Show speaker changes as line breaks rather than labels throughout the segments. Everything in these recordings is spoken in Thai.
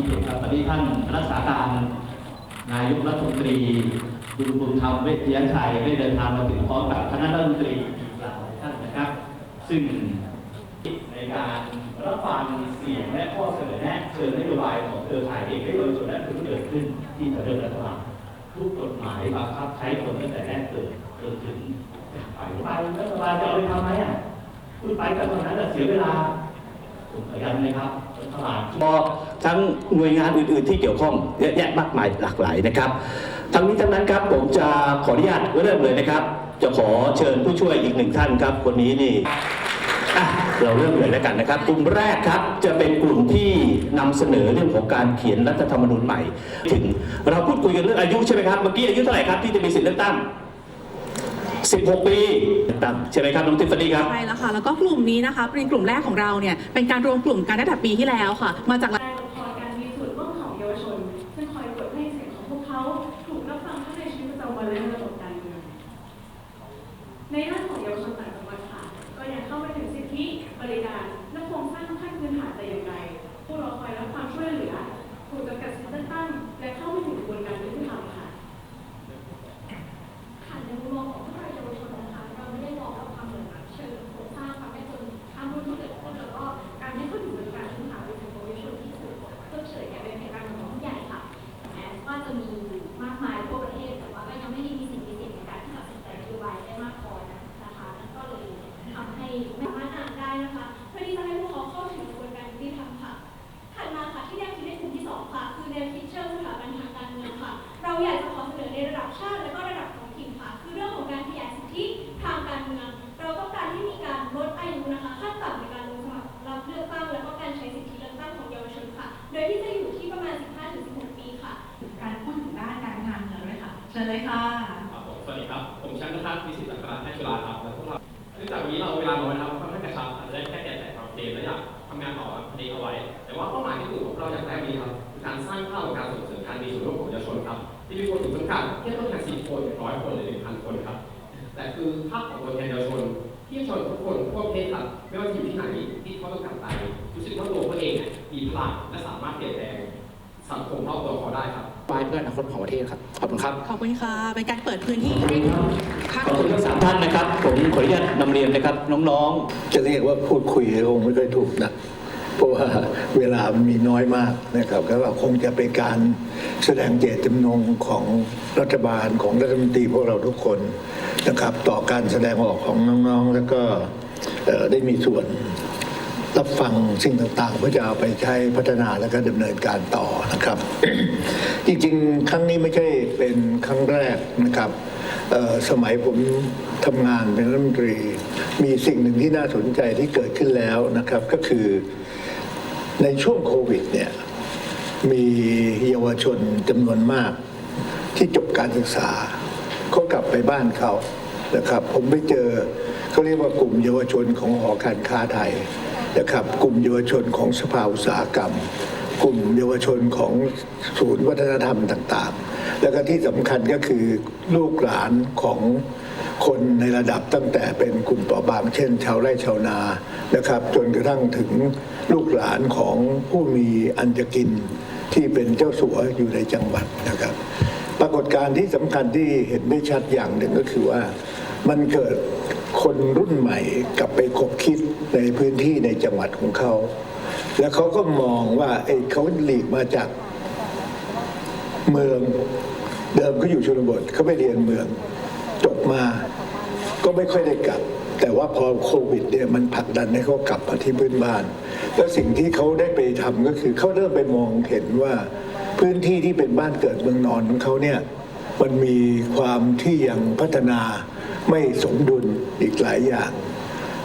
พิเศษครับวันนี้ท่านรักษาการนายกรัฐมนตรีคุณภูมิธรรมเวชยชัยได้เดินทางมาถึงพร้อมกับคณะรัฐมนตรีอีกหลายท่านนะครับ ซึ่งในการรับฟังเสียงและข้อเสนอแนะเชิญนโยบายของเครือข่ายเอกชนและผู้เกิดขึ้นที่จะเริ่มรัฐบาลทุกกฎหมายบังคับใช้คนตั้งแต่แรกเกิดจนถึงไปไปรัฐบาลจะเอาไปทำไหมอะพูดไปกันตรงนั้นน่ะเสียเวลาผมขอย้ำนะครับ ตลาด
พอทั้งหน่วยงานอื่น ๆ ที่เกี่ยวข้องเยอะแยะมากมายหลากหลายนะครับทั้งนี้ทั้งนั้นครับผมจะขออนุญาตเริ่มเลยนะครับ จะขอเชิญผู้ช่วยอีกหนึ่งท่านครับ คนนี้นี่เราเริ่มเลยแล้วกันนะครับ กลุ่มแรกครับจะเป็นกลุ่มที่นำเสนอเรื่องของการเขียนรัฐธรรมนูญใหม่ ถึงเราพูดคุยกันเรื่องอายุใช่ไหมครับเมื่อกี้อายุเท่าไหร่ครับที่จะมีสิทธิเลือกตั้ง 16 ปีเลือกตั้งใช่ไหมครับน้องทิฟฟานี่ครับ
ใช่แล้วค่ะ แล้วก็กลุ่มนี้นะคะเป็นกลุ่มแรกของเราเนี่ยเป็นการรวมกลุ่มกันตั้งแต่ปีที่แล้วค่ะ มาจาก
การคอยการมีส่วนร่วมของเยาวชน ซึ่งคอยกดให้เสียงของพวกเขา ถูกรับฟังทั้งในชีวิตประจำวันและในระบบการเมืองในด้าน ชิ
ญเลยค่ะครับ
ผมสวัสดีครับ ผมแชมป์นัทวิสิตสังกัดให้จุฬาครับและพวกเราเนื่องจากวันนี้เราเวลาน้อยนะครับค่อนข้างกระชับอาจจะได้แค่แก้ไขความเกมและอยากทำงานต่อพอดีเอาไว้ แต่ว่าเป้าหมายที่ถูกของเราอย่างแรกนี้ครับคือการสร้างภาพของการส่งเสริมการมีส่วนร่วมของเยาวชนครับ ที่มีคนถูกจำกัดแค่ต้องการสิบคนร้อยคนหรือหนึ่งพันคนครับ แต่คือภาพของตัวแทนเยาวชนที่ชนทุกคนทั่วประเทศครับไม่ว่าจะอยู่ที่ไหนที่เขาต้องการไปรู้สึกว่าตัวเขาเองเนี่ยมีพลังและสามารถเปลี่ยนแปลงสังคมรอบตัวเขาได้ครับ
ไว้เพื่ออนาคตของประเทศครับ ขอบคุณครับ
ขอบคุณค่ะ เป็นการเปิดพื้นที่ให้ภาค
ขอบคุณทั้งสามท่านนะครับ ผมขออนุญาตนำเรียนนะครับ น้องๆ
จะเรียกว่าพูดคุยคงไม่ค่อยถูกนะ เพราะว่าเวลามันมีน้อยมากนะครับก็คงจะเป็นการแสดงเจตจำนงของรัฐบาลของรัฐมนตรีพวกเราทุกคนนะครับ ต่อการแสดงออกของน้องๆ แล้วก็เอ่อได้มีส่วน รับฟังสิ่งต่างๆเพื่อจะเอาไปใช้พัฒนาแล้วก็ดำเนินการต่อนะครับ จริงๆ ครั้งนี้ไม่ใช่เป็นครั้งแรกนะครับสมัยผมทำงานเป็นรัฐมนตรี มีสิ่งหนึ่งที่น่าสนใจที่เกิดขึ้นแล้วนะครับ ก็คือในช่วงโควิดเนี่ยมีเยาวชนจำนวนมาก ที่จบการศึกษาเขากลับไปบ้านเขานะครับ ผมไปเจอเขาเรียกว่ากลุ่มเยาวชนของหอการค้าไทย นะครับ กลุ่มเยาวชนของสภาอุตสาหกรรม กลุ่มเยาวชนของศูนย์วัฒนธรรมต่างๆ แล้วก็ที่สำคัญก็คือลูกหลานของคนในระดับตั้งแต่เป็นกลุ่มเปราะบางเช่น ชาวไร่ชาวนานะครับ จนกระทั่งถึงลูกหลานของผู้มีอันจะกินที่เป็นเจ้าสัวอยู่ในจังหวัดนะครับ ปรากฏการณ์ที่สำคัญที่เห็นได้ชัดอย่างหนึ่งก็คือว่ามันเกิด คนรุ่นใหม่กลับไปคบคิดในพื้นที่ในจังหวัดของเขา แล้วเขาก็มองว่าไอ้เขาหลีกมาจากเมืองเดิมเขาอยู่ชนบทเขาไปเรียนเมืองจบมาก็ไม่ค่อยได้กลับ แต่ว่าพอโควิดเนี่ยมันผลักดันให้เขากลับมาที่พื้นบ้าน แล้วสิ่งที่เขาได้ไปทำก็คือเขาเริ่มไปมองเห็นว่าพื้นที่ที่เป็นบ้านเกิดเมืองนอนของเขาเนี่ยมันมีความที่ยังพัฒนา ไม่สมดุลอีกหลายอย่าง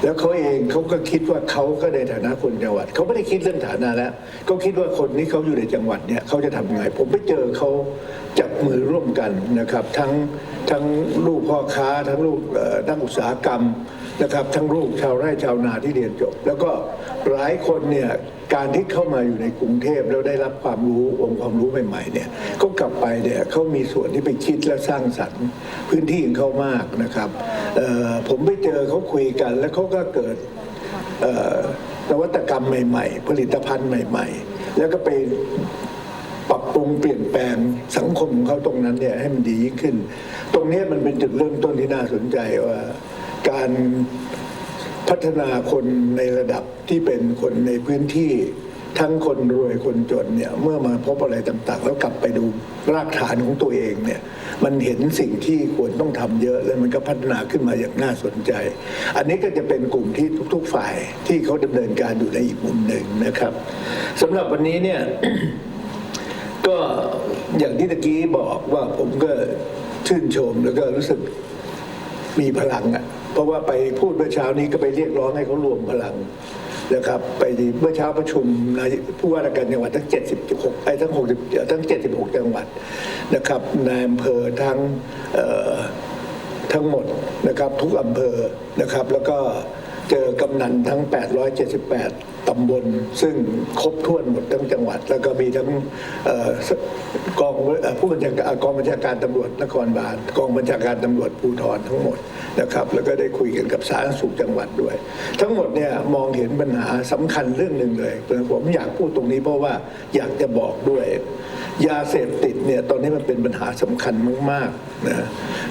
แล้วเขาเองเขาก็คิดว่าเขาก็ในฐานะคนจังหวัดเขาไม่ได้คิดเรื่องฐานะแล้วเขาคิดว่าคนที่เขาอยู่ในจังหวัดเนี่ยเขาจะทำยังไง ผมไปเจอเขาจับมือร่วมกันนะครับ ทั้งทั้งลูกพ่อค้า ทั้งลูกนักอุตสาหกรรมนะครับ ทั้งลูกชาวไร่ชาวนาที่เรียนจบ แล้วก็หลายคนเนี่ย การที่เข้ามาอยู่ในกรุงเทพแล้วได้รับความรู้องค์ความรู้ใหม่ๆเนี่ยก็กลับไปเนี่ยเขามีส่วนที่ไปคิดและสร้างสรรค์พื้นที่ของเขามากนะครับผมไปเจอเขาคุยกัน แล้วเขาก็เกิดนวัตกรรมใหม่ ๆ ผลิตภัณฑ์ใหม่ ๆ แล้วก็ไปปรับปรุงเปลี่ยนแปลงสังคมของเขาตรงนั้นเนี่ยให้มันดียิ่งขึ้น ตรงนี้มันเป็นจุดเริ่มต้นที่น่าสนใจว่าการ พัฒนาคนในระดับที่เป็นคนในพื้นที่ทั้งคนรวยคนจนเนี่ยเมื่อมาพบอะไรต่างๆ แล้วกลับไปดูรากฐานของตัวเองเนี่ยมันเห็นสิ่งที่ควรต้องทำเยอะแล้วมันก็พัฒนาขึ้นมาอย่างน่าสนใจ อันนี้ก็จะเป็นกลุ่มที่ทุก ๆ ฝ่ายที่เขาดำเนินการอยู่ในอีกมุมหนึ่งนะครับสำหรับวันนี้เนี่ยก็อย่างที่ตะกี้บอกว่าผมก็ชื่นชมแล้วก็รู้สึกมีพลังอะ เพราะว่าไปพูดเมื่อเช้านี้ก็ไปเรียกร้องให้เขารวมพลังนะครับ ไปเมื่อเช้าประชุมนายผู้ว่าราชการจังหวัดทั้ง 76ไอ้ทั้ง60ทั้ง 76 จังหวัดนะครับนายอำเภอทั้งทั้งหมดนะครับทุกอำเภอนะครับ แล้วก็เจอกำนันทั้ง 878 ตำบล ซึ่งครบถ้วนหมดทั้งจังหวัด แล้วก็มีทั้งกองผู้บัญชาการกองบัญชาการตำรวจนครบาลกองบัญชาการตำรวจภูธรทั้งหมดนะครับ แล้วก็ได้คุยกันกับสาธารณสุขจังหวัดด้วย ทั้งหมดเนี่ยมองเห็นปัญหาสำคัญเรื่องหนึ่งเลยผมอยากพูดตรงนี้เพราะว่าอยากจะบอกด้วย ยาเสพติดเนี่ยตอนนี้มันเป็นปัญหาสำคัญมากๆนะ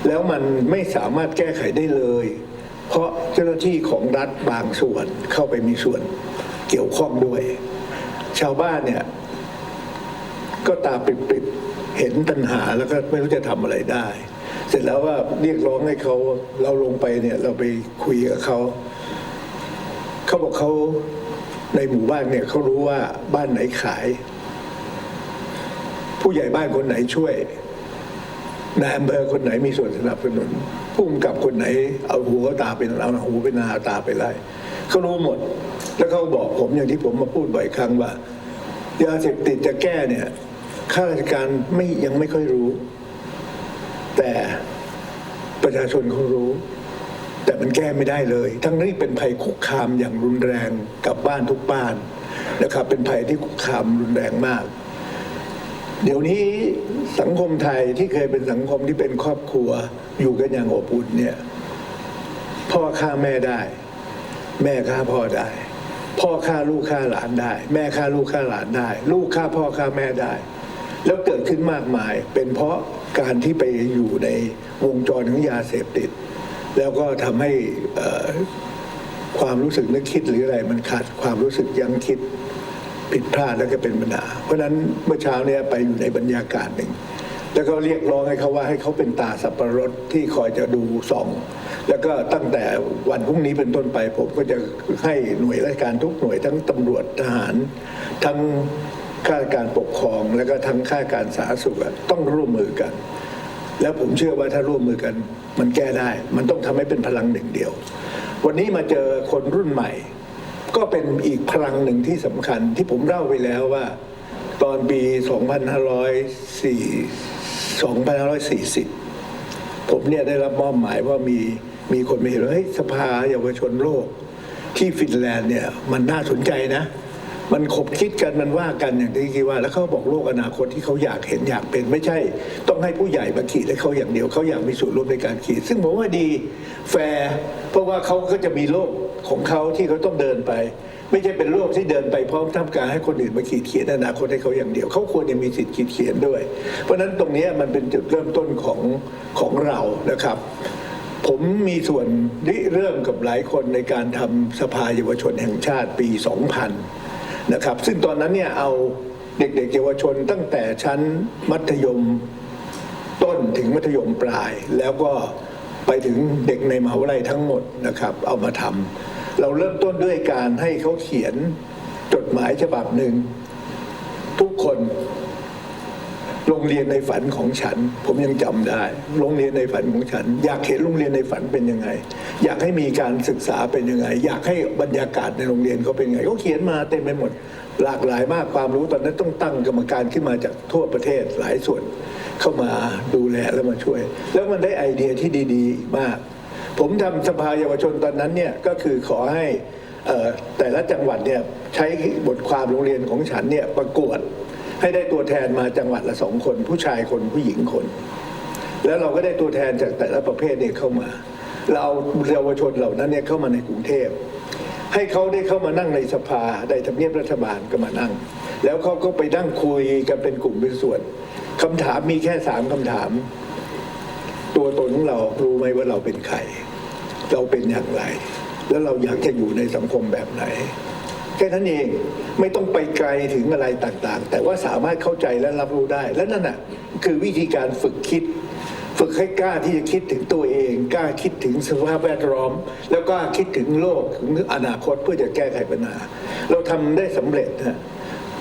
แล้วมันไม่สามารถแก้ไขได้เลย เพราะเจ้าหน้าที่ของรัฐบางส่วนเข้าไปมีส่วน เกี่ยวข้องด้วย ชาวบ้านเนี่ย ก็ตาปริบๆเห็นปัญหาแล้วก็ไม่รู้จะทำอะไรได้ เสร็จแล้วว่าเรียกร้องให้เขาเราลงไปเนี่ย เราไปคุยกับเขาเขาบอกเขาในหมู่บ้านเนี่ยเขารู้ว่าบ้านไหนขาย ผู้ใหญ่บ้านคนไหนช่วยนายอำเภอคนไหนมีส่วนสนับสนุน ผู้กำกับคนไหน เอาหูเอาตาเป็นเอาหูเป็นนาเอาตาไปไล่เขารู้หมด แล้วเขาบอกผมอย่างที่ผมมาพูดบ่อยครั้งว่ายาเสพติดจะแก้เนี่ยข้าราชการไม่ยังไม่ค่อยรู้ แต่ประชาชนเขารู้ แต่มันแก้ไม่ได้เลย ทั้งนี้เป็นภัยคุกคามอย่างรุนแรงกับบ้านทุกบ้านนะครับ เป็นภัยที่คุกคามรุนแรงมาก เดี๋ยวนี้สังคมไทยที่เคยเป็นสังคมที่เป็นครอบครัว อยู่กันอย่างอบอุ่นเนี่ย พ่อฆ่าแม่ได้ แม่ฆ่าพ่อได้ พ่อฆ่าลูกฆ่าหลานได้ แม่ฆ่าลูกฆ่าหลานได้ ลูกฆ่าพ่อฆ่าแม่ได้ แล้วเกิดขึ้นมากมาย เป็นเพราะการที่ไปอยู่ในวงจรของยาเสพติด แล้วก็ทำให้ความรู้สึกนึกคิดหรืออะไรมันขาดความรู้สึกยังคิด ผิดพลาดแล้วก็เป็นปัญหาเพราะฉะนั้นเมื่อเช้าเนี่ยไปอยู่ในบรรยากาศหนึ่ง แล้วก็เรียกร้องให้เขาว่าให้เขาเป็นตาสับปะรดที่คอยจะดูส่อง แล้วก็ตั้งแต่วันพรุ่งนี้เป็นต้นไป ผมก็จะให้หน่วยราชการทุกหน่วยทั้งตำรวจทหาร ทั้งข้าราชการปกครอง แล้วก็ทั้งข้าราชการสาธารณสุขต้องร่วมมือกัน แล้วผมเชื่อว่าถ้าร่วมมือกัน มันแก้ได้ มันต้องทำให้เป็นพลังหนึ่งเดียว วันนี้มาเจอคนรุ่นใหม่ ก็เป็นอีกพลังหนึ่งที่สำคัญที่ผมเล่าไปแล้วว่า ตอนปี 2504 2540 ผมเนี่ยได้รับมอบหมายว่ามีมีคนมาเห็นว่าเฮ้ยสภาเยาวชนโลก ที่ฟินแลนด์เนี่ยมันน่าสนใจนะ มันขบคิดกันมันว่ากันอย่างที่คิดว่า แล้วเขาบอกโลกอนาคตที่เขาอยากเห็นอยากเป็นไม่ใช่ ต้องให้ผู้ใหญ่มาขีดให้เขาอย่างเดียวเขาอยากมีส่วนร่วมในการขีด ซึ่งผมว่าดีแฟร์เพราะว่าเขาก็จะมีโลก ของเขาที่เขาต้องเดินไป ไม่ใช่เป็นโลกที่เดินไปพร้อมทำกลารให้คนอื่นมาขีดเขียนอนาคตให้เขาอย่างเดียว เขาควรจะมีสิทธิ์ขีดเขียนด้วย เพราะฉะนั้นตรงนี้มันเป็นจุดเริ่มต้นของของเรานะครับ ผมมีส่วนริเริ่มกับหลายคนในการทำสภาเยาวชนแห่งชาติปี 2000 นะครับ ซึ่งตอนนั้นเนี่ยเอาเด็กๆเยาวชนตั้งแต่ชั้นมัธยมต้นถึงมัธยมปลายแล้วก็ไปถึงเด็กในมหาวิทยาลัยทั้งหมดนะครับ เอามาทำ เราเริ่มต้นด้วยการให้เขาเขียนจดหมายฉบับหนึ่ง ทุกคนโรงเรียนในฝันของฉัน ผมยังจำได้ โรงเรียนในฝันของฉัน อยากเห็นโรงเรียนในฝันเป็นยังไง อยากให้มีการศึกษาเป็นยังไง อยากให้บรรยากาศในโรงเรียนเขาเป็นยังไงเขาเขียนมาเต็มไปหมด หลากหลายมากความรู้ตอนนั้นต้องตั้งกรรมการขึ้นมาจากทั่วประเทศหลายส่วน เข้ามาดูแลแล้วมาช่วย แล้วมันได้ไอเดียที่ดี ๆ มาก ผมทำสภาเยาวชนตอนนั้นเนี่ยก็คือขอให้แต่ละจังหวัดเนี่ยใช้บทความโรงเรียนของฉันเนี่ยประกวดให้ได้ตัวแทนมาจังหวัดละสองคน ผู้ชายคนผู้หญิงคน แล้วเราก็ได้ตัวแทนจากแต่ละประเภทเนี่ยเข้ามา เราเอาเยาวชนเหล่านั้นเนี่ยเข้ามาในกรุงเทพ ให้เขาได้เข้ามานั่งในสภาในทำเนียบรัฐบาลก็มานั่ง แล้วเขาก็ไปนั่งคุยกันเป็นกลุ่มเป็นส่วนคำถามมีแค่สามคำถาม ตัวตนของเรารู้ไหมว่าเราเป็นใคร เราเป็นอย่างไร แล้วเราอยากจะอยู่ในสังคมแบบไหน แค่นั้นเองไม่ต้องไปไกลถึงอะไรต่างๆ แต่ว่าสามารถเข้าใจและรับรู้ได้ และนั่นน่ะคือวิธีการฝึกคิด ฝึกให้กล้าที่จะคิดถึงตัวเอง กล้าคิดถึงสภาพแวดล้อม แล้วก็คิดถึงโลกถึงอนาคตเพื่อจะแก้ไขปัญหาเราทำได้สำเร็จนะ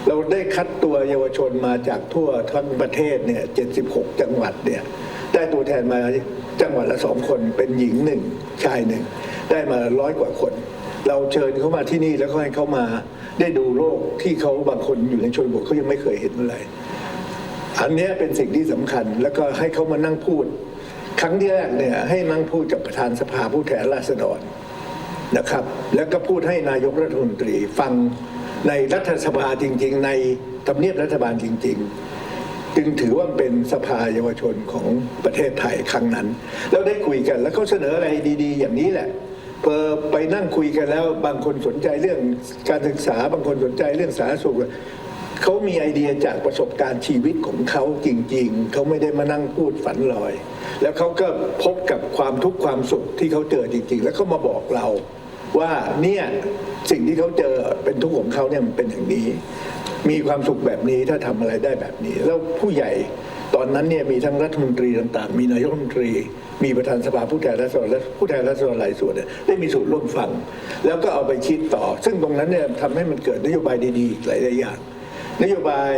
เราได้คัดตัวเยาวชนมาจากทั่วทั้งประเทศเนี่ย 76 จังหวัดเนี่ย ได้ตัวแทนมา จังหวัดละสองคนเป็นหญิงหนึ่งชายหนึ่งได้มาร้อยกว่าคน เราเชิญเขามาที่นี่แล้วก็ให้เขามาได้ดูโลกที่เขาบางคนอยู่ในชนบทเขายังไม่เคยเห็นอะไรอันนี้เป็นสิ่งที่สำคัญแล้วก็ให้เขามานั่งพูด ครั้งที่แรกเนี่ยให้นั่งพูดกับประธานสภาผู้แทนราษฎรนะครับ แล้วก็พูดให้นายกรัฐมนตรีฟังในรัฐสภาจริง ๆ ในทำเนียบรัฐบาลจริง ๆ จึงถือว่าเป็นสภาเยาวชนของประเทศไทยครั้งนั้น แล้วได้คุยกันแล้วเขาเสนออะไรดี ๆ อย่างนี้แหละพอไปนั่งคุยกันแล้วบางคนสนใจเรื่องการศึกษาบางคนสนใจเรื่องสาธารณสุขเขามีไอเดียจากประสบการณ์ชีวิตของเขาจริง ๆ เขาไม่ได้มานั่งพูดฝันลอย แล้วเขาก็พบกับความทุกข์ความสุขที่เขาเจอจริง ๆ แล้วเขามาบอกเราว่าเนี่ยสิ่งที่เขาเจอเป็นทุกข์ของเขาเนี่ยมันเป็นอย่างนี้ มีความสุขแบบนี้ถ้าทำอะไรได้แบบนี้ แล้วผู้ใหญ่ตอนนั้นเนี่ยมีทั้งรัฐมนตรีต่างๆ มีนายกรัฐมนตรี มีประธานสภาผู้แทนราษฎรและผู้แทนราษฎรหลายส่วนเนี่ยได้มีส่วนร่วมฟัง แล้วก็เอาไปคิดต่อ ซึ่งตรงนั้นเนี่ยทำให้มันเกิดนโยบายดีๆหลายๆอย่างนโยบาย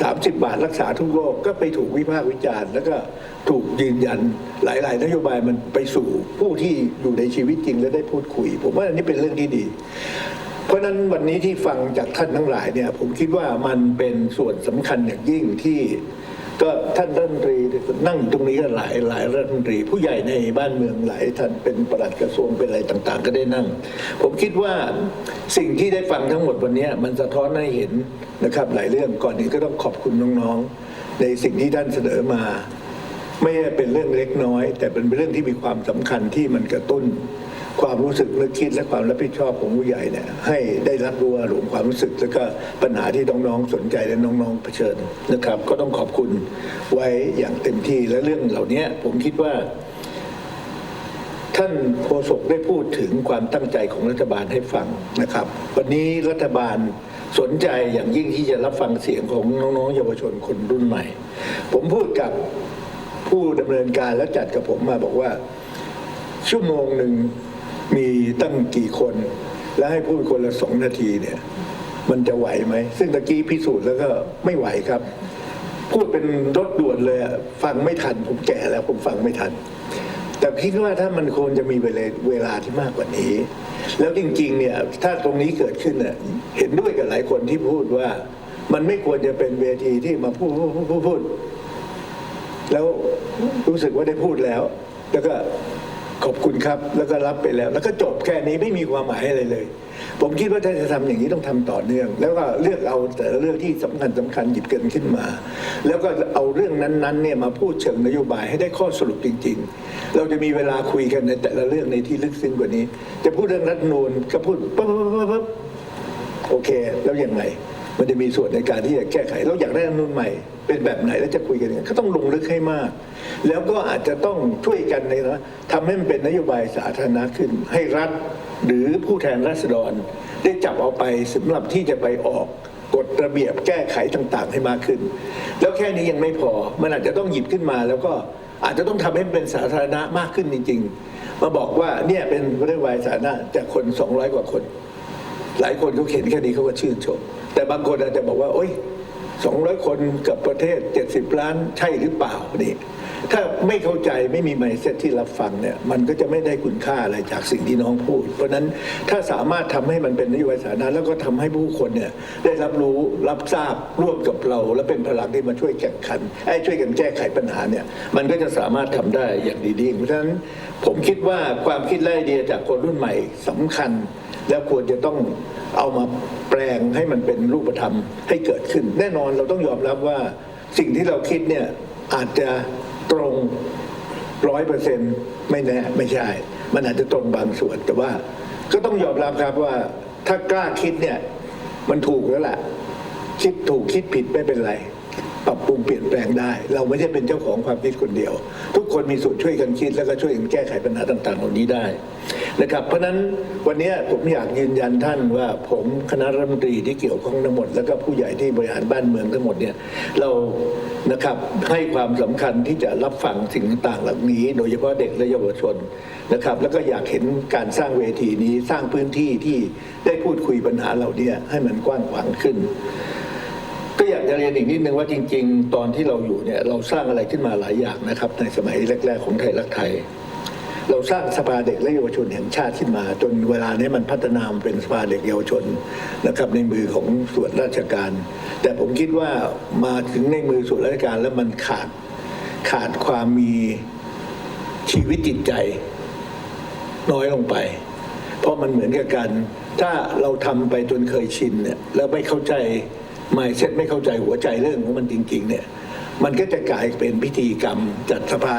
สามสิบบาทรักษาทุกโรคก็ไปถูกวิพากษ์วิจารณ์ แล้วก็ถูกยืนยันหลาย ๆ นโยบายมันไปสู่ผู้ที่อยู่ในชีวิตจริงและได้พูดคุย ผมว่าอันนี้เป็นเรื่องที่ดี เพราะนั้นวันนี้ที่ฟังจากท่านทั้งหลายเนี่ยผมคิดว่ามันเป็นส่วนสำคัญอย่างยิ่งที่ก็ท่านรัฐมนตรีนั่งตรงนี้ก็หลายหลายรัฐมนตรี ผู้ใหญ่ในบ้านเมืองหลายท่านเป็นประหลัดกระทรวงเป็นอะไรต่าง ๆ ก็ได้นั่ง ผมคิดว่าสิ่งที่ได้ฟังทั้งหมดวันนี้มันสะท้อนให้เห็นนะครับหลายเรื่องก่อนนี้ก็ต้องขอบคุณน้องๆ ในสิ่งที่ท่านเสนอมา ไม่ได้เป็นเรื่องเล็กน้อย แต่เป็นเรื่องที่มีความสำคัญที่มันกระตุ้น ความรู้สึกนึกคิดและความรับผิดชอบของผู้ใหญ่เนี่ยให้ได้รับรู้อารมณ์ความรู้สึก แล้วก็ปัญหาที่น้องๆสนใจและน้องๆเผชิญนะครับ ก็ต้องขอบคุณไว้อย่างเต็มที่และเรื่องเหล่านี้ผมคิดว่า ท่านโฆษกได้พูดถึงความตั้งใจของรัฐบาลให้ฟังนะครับ วันนี้รัฐบาลสนใจอย่างยิ่งที่จะรับฟังเสียงของน้องๆเยาวชนคนรุ่นใหม่ ผมพูดกับผู้ดำเนินการและจัดกับผมมาบอกว่า ชั่วโมงหนึ่ง มีตั้งกี่คน แล้วให้พูดคนละสองนาทีเนี่ย มันจะไหวไหม ซึ่งตะกี้พิสูจน์แล้วก็ไม่ไหวครับ พูดเป็นรถด่วนเลยฟังไม่ทัน ผมแก่แล้วผมฟังไม่ทัน แต่คิดว่าถ้ามันควรจะมีเวลาที่มากกว่านี้ แล้วจริงๆ เนี่ย ถ้าตรงนี้เกิดขึ้นเน่ยเห็นด้วยกับหลายคนที่พูดว่า มันไม่ควรจะเป็นเวทีที่มาพูดพูดพูดพูดพูดแล้วรู้สึกว่าได้พูดแล้ว แล้วก็ ขอบคุณครับ แล้วก็รับไปแล้ว แล้วก็จบแค่นี้ไม่มีความหมายอะไรเลย ผมคิดว่าถ้าจะทำอย่างนี้ต้องทำต่อเนื่อง แล้วก็เลือกเอาแต่ละเรื่องที่สำคัญสำคัญหยิบกันขึ้นมา แล้วก็เอาเรื่องนั้นๆเนี่ยมาพูดเชิงนโยบายให้ได้ข้อสรุปจริง ๆ เราจะมีเวลาคุยกันในแต่ละเรื่องในที่ลึกซึ้งกว่านี้ จะพูดเรื่องรัฐนูนก็พูดปั๊บปั๊บปั๊บปั๊บโอเค แล้วยังไงมันจะมีส่วนในการที่จะแก้ไข เราอยากได้รัฐนูญใหม่ เป็นแบบไหนแล้วจะคุยกันยังไงก็ต้องลงลึกให้มาก แล้วก็อาจจะต้องช่วยกันในนะทำให้มันเป็นนโยบายสาธารณะขึ้น ให้รัฐหรือผู้แทนราษฎร ได้จับเอาไปสำหรับที่จะไปออกกฎระเบียบแก้ไขต่างๆ ให้มากขึ้น แล้วแค่นี้ยังไม่พอมันอาจจะต้องหยิบขึ้นมาแล้วก็อาจจะต้องทำให้มันเป็นสาธารณะมากขึ้นจริง ๆ มาบอกว่าเนี่ยเป็นนโยบายสาธารณะจากคน 200 กว่าคน หลายคนเขาเห็นแค่นี้เขาก็ชื่นชมแต่บางคนอาจจะบอกว่าโอ๊ย สองร้อยคนกับประเทศ 70 ล้านใช่หรือเปล่านี่ ถ้าไม่เข้าใจไม่มีไมเซ็ตที่รับฟังเนี่ยมันก็จะไม่ได้คุณค่าอะไรจากสิ่งที่น้องพูด เพราะนั้นถ้าสามารถทำให้มันเป็นนโยบายสาธารณะแล้วก็ทำให้ผู้คนเนี่ยได้รับรู้รับทราบร่วมกับเรา และเป็นพลังที่มาช่วยแข่งขันไอ้ช่วยกันแก้ไขปัญหาเนี่ยมันก็จะสามารถทำได้อย่างดียิ่งเพราะฉะนั้นผมคิดว่าความคิดและไอเดียจากคนรุ่นใหม่สำคัญ แล้วควรจะต้องเอามาแปลงให้มันเป็นรูปธรรมให้เกิดขึ้น แน่นอนเราต้องยอมรับว่าสิ่งที่เราคิดเนี่ยอาจจะ ตรงร้อยเปอร์เซ็นต์ไม่แน่ไม่ใช่ มันอาจจะตรงบางส่วน แต่ว่าก็ต้องยอมรับครับว่าถ้ากล้าคิดเนี่ย มันถูกแล้วแหละคิดถูกคิดผิดไม่เป็นไร ปรับปรุงเปลี่ยนแปลงได้ เราไม่ใช่เป็นเจ้าของความคิดคนเดียว ทุกคนมีส่วนช่วยกันคิดแล้วก็ช่วยกันแก้ไขปัญหาต่างๆเหล่านี้ได้นะครับเพราะฉะนั้นวันนี้ผมอยากยืนยันท่านว่าผมคณะรัฐมนตรีที่เกี่ยวข้องทั้งหมด แล้วก็ผู้ใหญ่ที่บริหารบ้านเมืองทั้งหมดเนี่ยเรานะครับให้ความสำคัญที่จะรับฟังสิ่งต่างๆเหล่านี้ โดยเฉพาะเด็กและเยาวชนนะครับแล้วก็อยากเห็นการสร้างเวทีนี้สร้างพื้นที่ที่ได้พูดคุยปัญหาเหล่านี้ให้มันกว้างขวางขึ้น ก็อยากจะเรียนอีกนิดนึงว่าจริง ๆ ตอนที่เราอยู่เนี่ยเราสร้างอะไรขึ้นมาหลายอย่างนะครับ ในสมัยแรก ๆ ของไทยรักไทย เราสร้างสภาเด็กและเยาวชนแห่งชาติขึ้นมา จนเวลานี้มันพัฒนามเป็นสภาเด็กเยาวชนนะครับในมือของส่วนราชการ แต่ผมคิดว่ามาถึงในมือส่วนราชการแล้วมันขาดขาดความมีชีวิตจิตใจ น้อยลงไป เพราะมันเหมือนกับกันถ้าเราทำไปจนเคยชินเนี่ยแล้วไม่เข้าใจ ไม่เซ็ตไม่เข้าใจหัวใจเรื่องของมันจริง ๆ เนี่ย มันก็จะกลายเป็นพิธีกรรมจัดสภา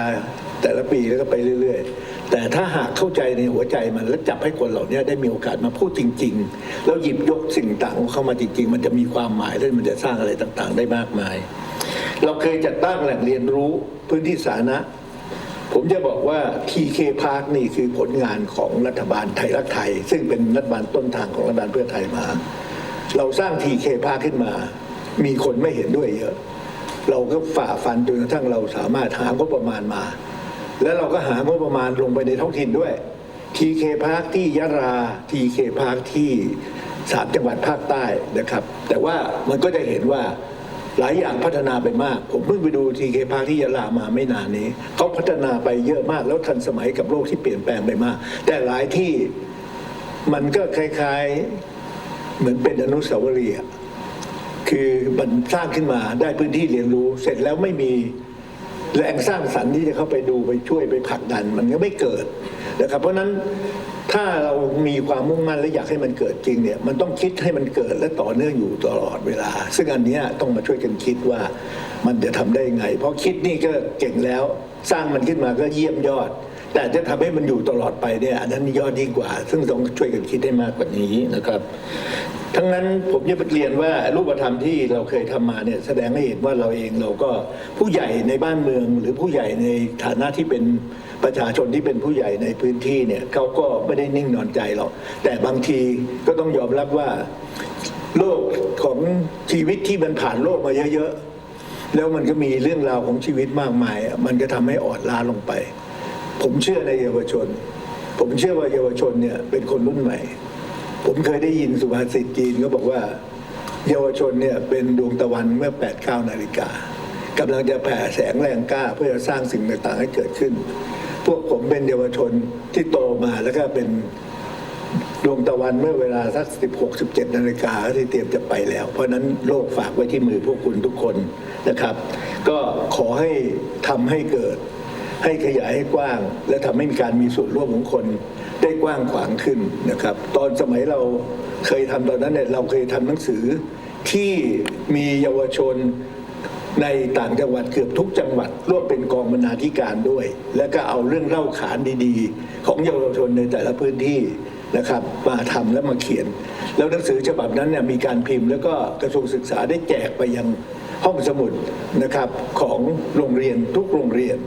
แต่ละปีแล้วก็ไปเรื่อย ๆ แต่ถ้าหากเข้าใจในหัวใจมันและจับให้คนเหล่านี้ได้มีโอกาสมาพูดจริง ๆ แล้วหยิบยกสิ่งต่างเข้ามาจริง ๆ มันจะมีความหมายและมันจะสร้างอะไรต่างๆ ได้มากมาย เราเคยจัดตั้งแหล่งเรียนรู้พื้นที่สาธารณะผมจะบอกว่า TK Park นี่คือผลงานของรัฐบาลไทยรักไทย ซึ่งเป็นรัฐบาลต้นทางของรัฐบาลเพื่อไทยมา เราสร้าง TK Park ขึ้นมา มีคนไม่เห็นด้วยเยอะ เราก็ฝ่าฟันจนกระทั่งเราสามารถหางบประมาณมา แล้วเราก็หางบประมาณลงไปในท้องถิ่นด้วย TK Park ที่ยะลา TK Park ที่สามจังหวัดภาคใต้นะครับ แต่ว่ามันก็จะเห็นว่าหลายอย่างพัฒนาไปมาก ผมเพิ่งไปดูทีเคพาที่ยะลามาไม่นานนี้เขาพัฒนาไปเยอะมากแล้วทันสมัยกับโลกที่เปลี่ยนแปลงไปมาก แต่หลายที่มันก็คล้ายๆ เหมือนเป็นอนุสาวรีย์คือมันสร้างขึ้นมาได้พื้นที่เรียนรู้ เสร็จแล้วไม่มีแรงสร้างสรรค์ที่จะเข้าไปดูไปช่วยไปผลักดัน มันก็ไม่เกิดนะครับ เพราะนั้นถ้าเรามีความมุ่งมั่นและอยากให้มันเกิดจริงเนี่ยมันต้องคิดให้มันเกิดและต่อเนื่องอยู่ตลอดเวลา ซึ่งอันนี้ต้องมาช่วยกันคิดว่ามันจะทำได้ยังไง เพราะคิดนี่ก็เก่งแล้ว สร้างมันขึ้นมาก็เยี่ยมยอด แต่จะทำให้มันอยู่ตลอดไปเนี่ยอันนั้นยอดยิ่งกว่า ซึ่งต้องช่วยกันคิดให้มากกว่านี้นะครับ ทั้งนั้นผมจะเรียนว่ารูปธรรมที่เราเคยทำมาเนี่ยแสดงให้เห็นว่าเราเองเราก็ผู้ใหญ่ในบ้านเมือง หรือผู้ใหญ่ในฐานะที่เป็นประชาชนที่เป็นผู้ใหญ่ในพื้นที่เนี่ยเขาก็ไม่ได้นิ่งนอนใจหรอกแต่บางทีก็ต้องยอมรับว่าโลกของชีวิตที่มันผ่านโลกมาเยอะๆแล้วมันก็มีเรื่องราวของชีวิตมากมาย มันก็ทำให้อ่อนล้าลงไป ผมเชื่อในเยาวชน ผมเชื่อว่าเยาวชนเนี่ยเป็นคนรุ่นใหม่ ผมเคยได้ยินสุภาษิตจีนก็บอกว่า เยาวชนเนี่ยเป็นดวงตะวันเมื่อ8ปดเก้านาฬิกากำลังจะแผ่แสงแรงกล้าเพื่อจะสร้างสิ่งต่างๆให้เกิดขึ้น พวกผมเป็นเยาวชนที่โตมาแล้วก็เป็นดวงตะวันเมื่อเวลาสัก 16 17 นาฬิกาที่เตรียมจะไปแล้ว เพราะฉะนั้นโลกฝากไว้ที่มือพวกคุณทุกคนนะครับ ก็ขอให้ทำให้เกิด ให้ขยายให้กว้าง และทำให้มีการมีส่วนร่วมของคนได้กว้างขวางขึ้นนะครับ ตอนสมัยเราเคยทำตอนนั้นเนี่ยเราเคยทำหนังสือที่มีเยาวชนในต่างจังหวัดเกือบทุกจังหวัดร่วมเป็นกองบรรณาธิการด้วย แล้วก็เอาเรื่องเล่าขานดีๆ ของเยาวชนในแต่ละพื้นที่นะครับมาทำและมาเขียน แล้วหนังสือฉบับนั้นเนี่ยมีการพิมพ์ แล้วก็กระทรวงศึกษาได้แจกไปยังห้องสมุดนะครับของโรงเรียนทุกโรงเรียน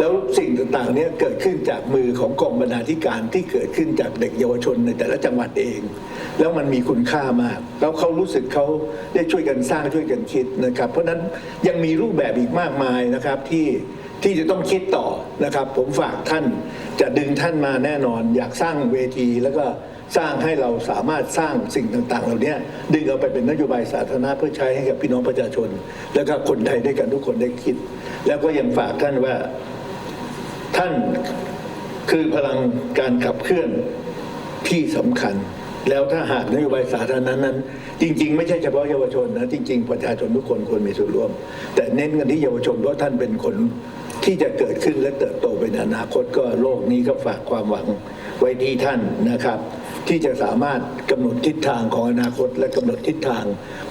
แล้วสิ่งต่างๆเนี่ยเกิดขึ้นจากมือของกองบรรณาธิการที่เกิดขึ้นจากเด็กเยาวชนในแต่ละจังหวัดเอง แล้วมันมีคุณค่ามาก แล้วเขารู้สึกเขาได้ช่วยกันสร้างช่วยกันคิดนะครับ เพราะฉะนั้นยังมีรูปแบบอีกมากมายนะครับที่ที่จะต้องคิดต่อนะครับ ผมฝากท่านจะดึงท่านมาแน่นอน อยากสร้างเวทีแล้วก็สร้างให้เราสามารถสร้างสิ่งต่างๆ เหล่านี้ดึงเอาไปเป็นนโยบายสาธารณะเพื่อใช้ให้กับพี่น้องประชาชน แล้วก็คนไทยด้วยกันทุกคนได้คิด แล้วก็ยังฝากท่านว่า ท่านคือพลังการขับเคลื่อนที่สำคัญ แล้วถ้าหากนโยบายสาธารณะนั้น จริง ๆ ไม่ใช่เฉพาะเยาวชนนะจริง ๆ ประชาชนทุกคนควรมีส่วนร่วม แต่เน้นกันที่เยาวชนเพราะท่านเป็นคนที่จะเกิดขึ้นและเติบโตไปในอนาคตก็โลกนี้ก็ฝากความหวังไว้ที่ท่านนะครับ ที่จะสามารถกำหนดทิศทางของอนาคต และกำหนดทิศทาง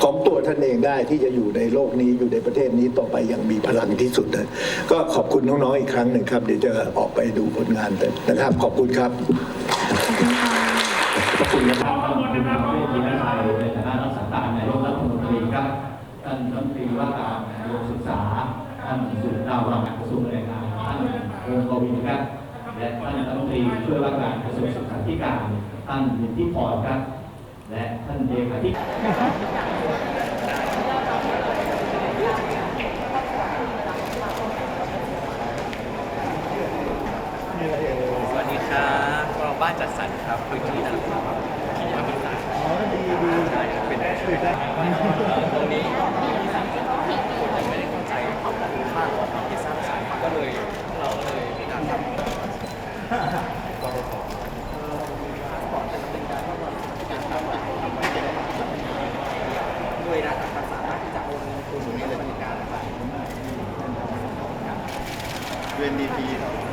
ของตัวท่านเองได้ที่จะอยู่ในโลกนี้อยู่ในประเทศนี้ต่อไปอย่างมีพลังที่สุดนะก็ขอบคุณน้องๆอีกครั้งหนึ่งครับ เดี๋ยวจะออกไปดูผลงานนะครับ ขอบคุณครับ
ขอบคุณค่ะ
คุณนะครับ
ท่านคุณธรรมเวชยชัยในฐานะรักษาการนายกรัฐมนตรีครับท่านรัฐมนตรีว่าการกระทรวงศึกษาท่านสุดดาวรังกระทรวงแรงงานท่านวงกวินครับ และท่านรัฐมนตรีช่วยว่าการกระทรวงศึกษาธิการท่านยินทิพรครับ และท่านเลขาธิการ
สวัสดีครับก็บ้านจัดสรรครับพื้นที่นะครับคิดว่าเป็นสายอ๋อดีดีใช่เป็นชื่อได้ตรงนี้ ด้ขอด้วยนะการสามารถที่จะโอนเงินทุนในบริการนะครั